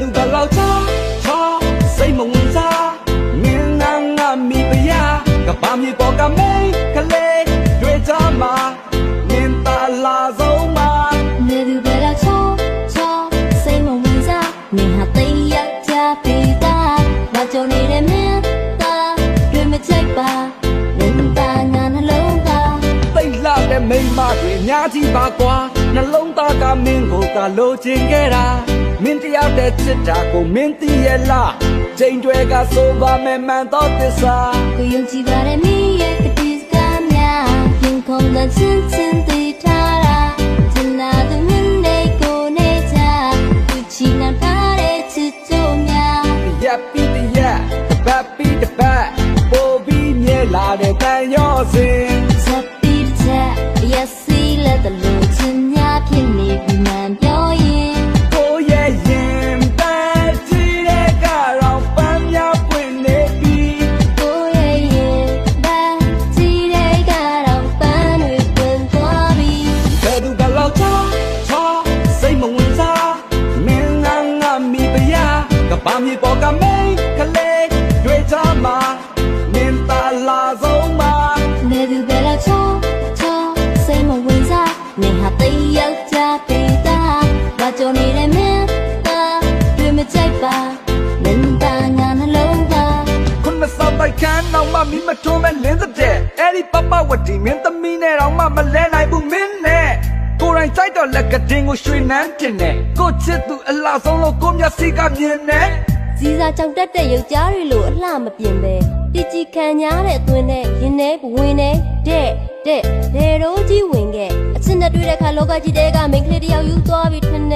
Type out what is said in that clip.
တဲ့သူဘယ်လောက်ချာချောစိတ်မဝင်စားငင်းငန်းငါမိဖုရားကပါမြေပေါ်ကမိန်ကလေးတွေ့ကြမှာငင်းသာလာဆုံးမှာနေသူဘယ်လောက်ချာချောစိတ်မဝင်စားငင်းဟာတိတ်ရောက်ကြပြီသားဘာကြောင့်နေလဲမင်းသားတွေ့မချိုက်ပါငင်းသာငါနှလုံးသားတိတ်လာတဲ့မိမတွေအများကြီးပါကွာနှလုံးသားကမင်းကိုကလိုချင်ခဲ့တာ ယောက်တည်းချစ်တာကိုမင်းသိရဲ့လားချိန်တွေကဆိုပါမယ်မှန်တော့သစ္စာကိုယုံကြည်ပါတယ်မင်းရဲ့ကတိစကားများရင်ခုန်တဲ့ချင်းချင်းသိထားတာချင်လာသူမင်းနဲ့ကိုနေချာသူချီနာထားတဲ့ချစ်ကြုံများရပ်ပြီးတရက်တစ်ပတ်ပြီးတစ်ပတ်ပို့ပြီးမြဲလာတဲ့တန်ရောစင် ဘာမြေပေါ်ကမိန်ကလေးတွေ့ချမှာမင်းတာလာဆုံးမှာနေသူပဲလားချောချောစိတ်မဝင်စားနေဟာတိတ်ယောက်ျားပိတာဘာကြောင့်နေတဲ့မင်းသားတွေ့မကြိုက်ပါမင်းသားငါနှလုံးသားခုနစောက်ပိုက်ခန်းတော့မှမိမထုံးမဲ့လင်းတဲ့အဲ့ဒီပပဝတီမင်းသမီးနဲ့တော့မှမလဲနိုင်ဘူးမင်းနဲ့ကိုယ် တိုင်စိုက်တော့လက်ကတင်ကိုရွှေနန်းတင်နေကိုချစ်သူအလားဆုံးလို့ကိုမျက်စိကမြင်နေဇီစာကြောင်တက်တဲ့ယောက်ျားတွေလိုအလှမပြင်ပဲတကြည်ခံညားတဲ့အသွင်းနဲ့ရင်ထဲဘဝင်နဲ့တဲ့တဲ့လေရိုးကြီးဝင်ခဲ့အချစ်နဲ့တွေ့တဲ့အခါလောကကြီးတဲကမိန်းကလေးတစ်ယောက်ယူသွားပြီထင်တယ်ရိုမီယိုဂျူလီယာ